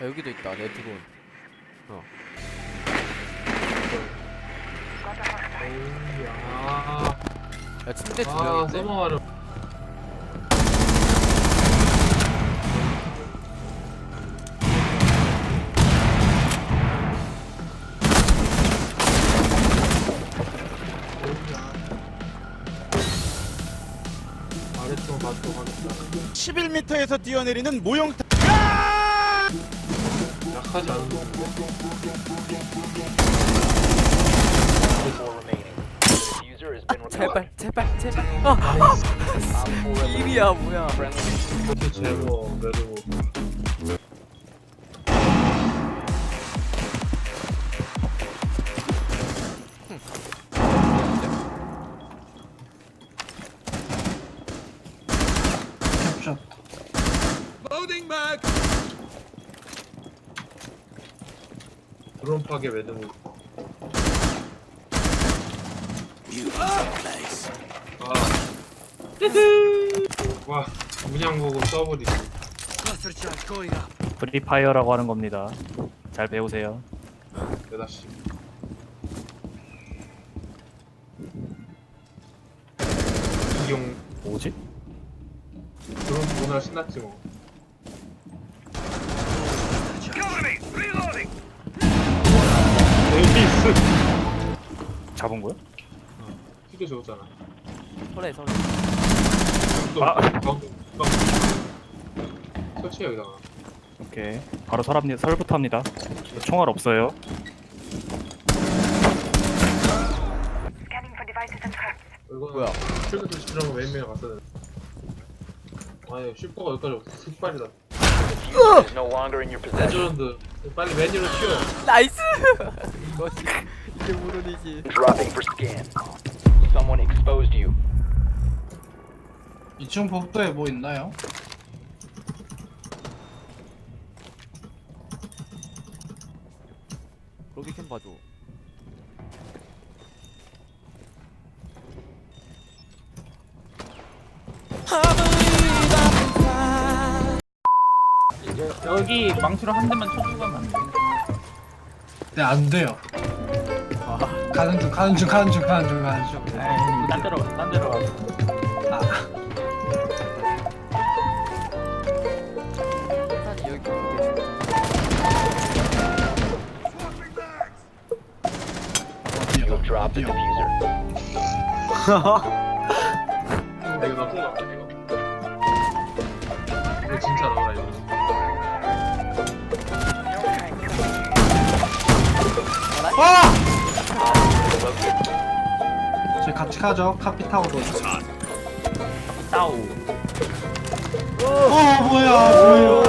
야, 여기도 있다 내 드론 아, 야 침대 두 아, 명인데 서머와를. 아래쪽 맞고 하겠다. 11m에서 뛰어내리는 모형타 약하지 않은 거. 제발 제발 제발 아, 아 Op four eliminated. 일이야 뭐야 Friendly 그것도 제모, 매도. 드론 파괴 매듭. 아. 와, 문양 보고 써버리지. 프리파이어라고 하는 겁니다. 잘 배우세요. 대다시. 이용 뭐지? 드론 보느라 신났지 뭐. 잡은 거야? 튀겨 좋았잖아. 설레 설레 또 아. 설치해 여기다가. 오케이. 바로 설합니다. 설부터 합니다. 총알 없어요. Scanning for devices and traps. 이거 뭐야? 쉴드 조심하고 매일매일 갔어야 돼. 아니 슈퍼가 여기까지 없어. 습발이다. diffuser is no longer in your possession. 레전드. 빨리 메뉴로 튀어. 나이스 이거지 이게 무론이지 Dropping for scan. Someone exposed you. 2층 복도에 뭐 있나요? 로비 캠 봐줘 여기 망치로 한 대만 쳐주고 가면 안 돼. 네, 안 돼요. 가는 중, 가는 중, 가는 중, 가는 중, 가는 중. 에이, 딴 데로, 가, 딴 데로 가. 아, 일단 여기 You have 어디요? dropped the 어디요? diffuser. 이거 나 저희 같이 가죠. 카피타오로. 따오. 어, 뭐야, 뭐야.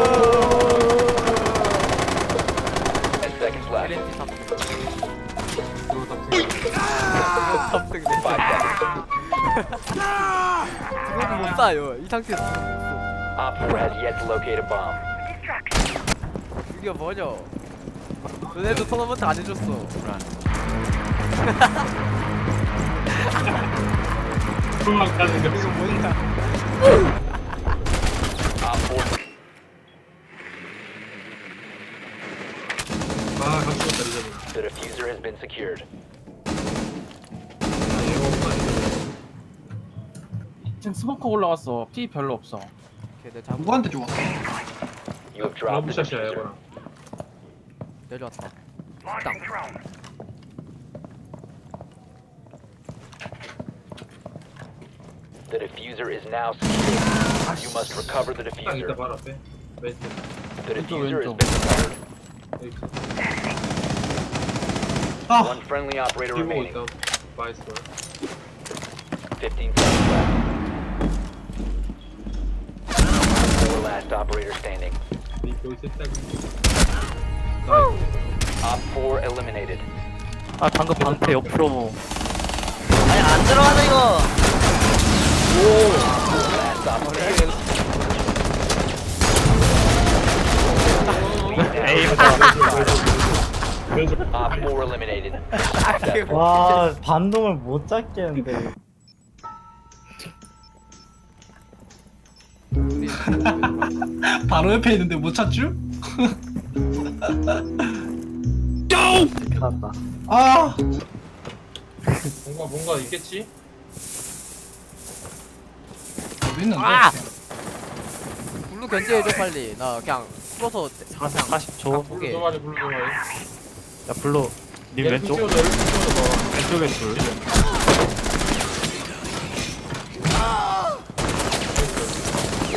Ten seconds left. LNT 3 이거 다 튀겨. 3승 Five seconds. 드론이 못 쏴요 이 상태에서 드론 못 Op four has yet to locate a bomb. Distraction. 쏴. 이게 뭐냐 너네도 토너먼트 안 해줬어 도망가는 거. 이거 four. 아, 왔다 이제는. The diffuser has been secured. 아, 얘가 지금 스모커 올라갔어. 피 별로 없어. 오케이 내가 잡고 누구한테 줘? You have dropped the 러브샷이야 diffuser. 이거랑. 내려왔다 Launching The diffuser is now secured. You must recover the 딱 이따 diffuser. 발 앞에. 왼쪽. The diffuser has 왼쪽. been recovered. 여기. 아, One friendly operator 뒤로 remaining. 있다. 바이스. 15 seconds left. Four last operator standing. 이 보이스 딱. Op 4 eliminated. 아 방금 방패 옆으로 Last operator. Op 4 eliminated. 와 반동을 못 잡겠는데 바로 옆에 있는데 못 찾죠? 찾았다. 아 뭔가 뭔가 있겠지? 있는데? 아! 블루 견제해줘 빨리 나 그냥 풀어서 40초. 하지 블루 좀 하지 야, 블루. 님얘 왼쪽? 왼쪽 왼쪽 찍어줘 왼쪽에 둘.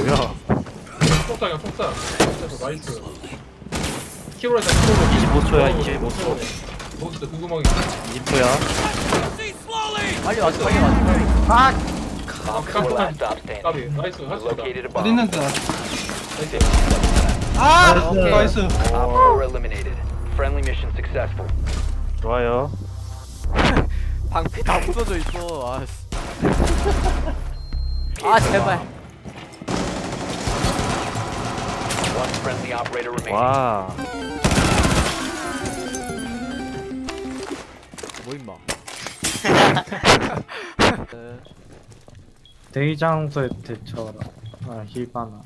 뭐야? 폭삭 그래서 나이스 키로에다 키로로 25 초야, 25초. 몬스터 궁금하게 20초야. 빨리 와줘 빨리 와줘 아! Op 4 last stop standing. 까비 나이스 You 할 수 있다 located a 어디 bomb. 있는데? 나이스 아 오케이. 나이스. Op 4 eliminated. Friendly mission successful. 좋아요. 방패 다 부서져 있어 아씨 아 제발 One friendly operator remaining. 와. 뭐 임마 네. 대기장소에 대처하라. 아, 힐바나.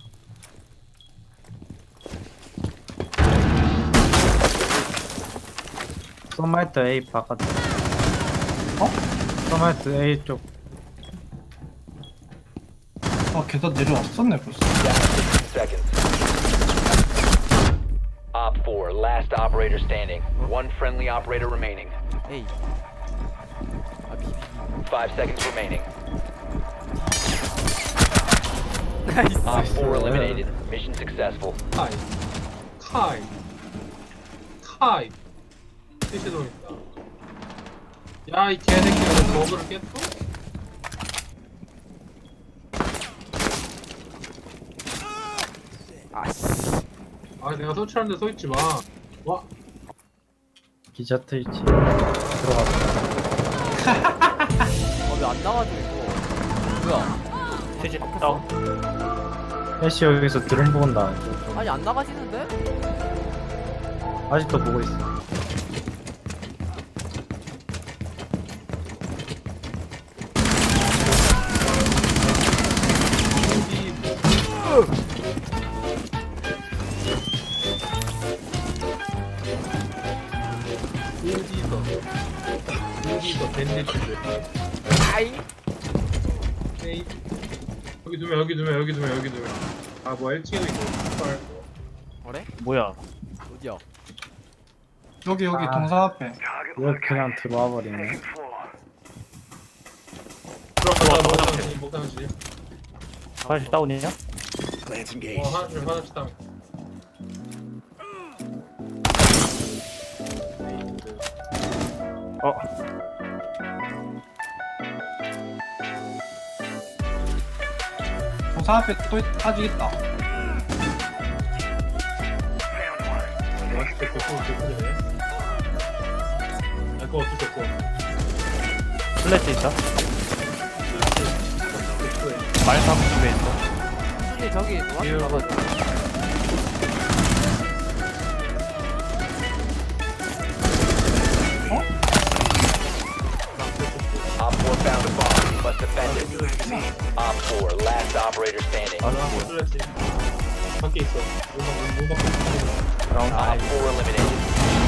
소마이트 A 바깥. 어? 소마이트 A 쪽. 아 계단 내려왔었네 벌써. seconds. Op 4, last operator standing. One friendly operator remaining. 에이 아 비비 Five seconds remaining. 나이스 Op 4 eliminated. Mission successful. 카이 카이 카이 시시도 있다 야이 개새끼가 너 버그를 깼어? 아씨 아 내가 설치하는데 서있지 마 와, 기자 트위치. 들어갔다. 어왜안 나와줘 이거 뭐야 퇴진 다운. 애쉬 여기서 드론 본다. 아니 안 나가지는데? 아직도 보고 있어. 어디서 어디서 밴드치를 아잉 에이 여기 두명 여기 두명 여기 두명 여기 두명 아 뭐야 1층에도 있고 헐. 그래? 뭐야? 어디야? 여기 여기 아. 동상 앞에. 이거 그냥 들어와 버리네. 들어가자 목상실 목상실 화장실 다운이냐? 어 화장실 화장실 다음 어. 동상 앞에 또. 맛있게 고소고 아 그거 없어 플래시 있다. 말삼 쪽에 있어. 근데 저기 노란색 defended. Op 4, last operator standing. Okay, so. Op 4 eliminated.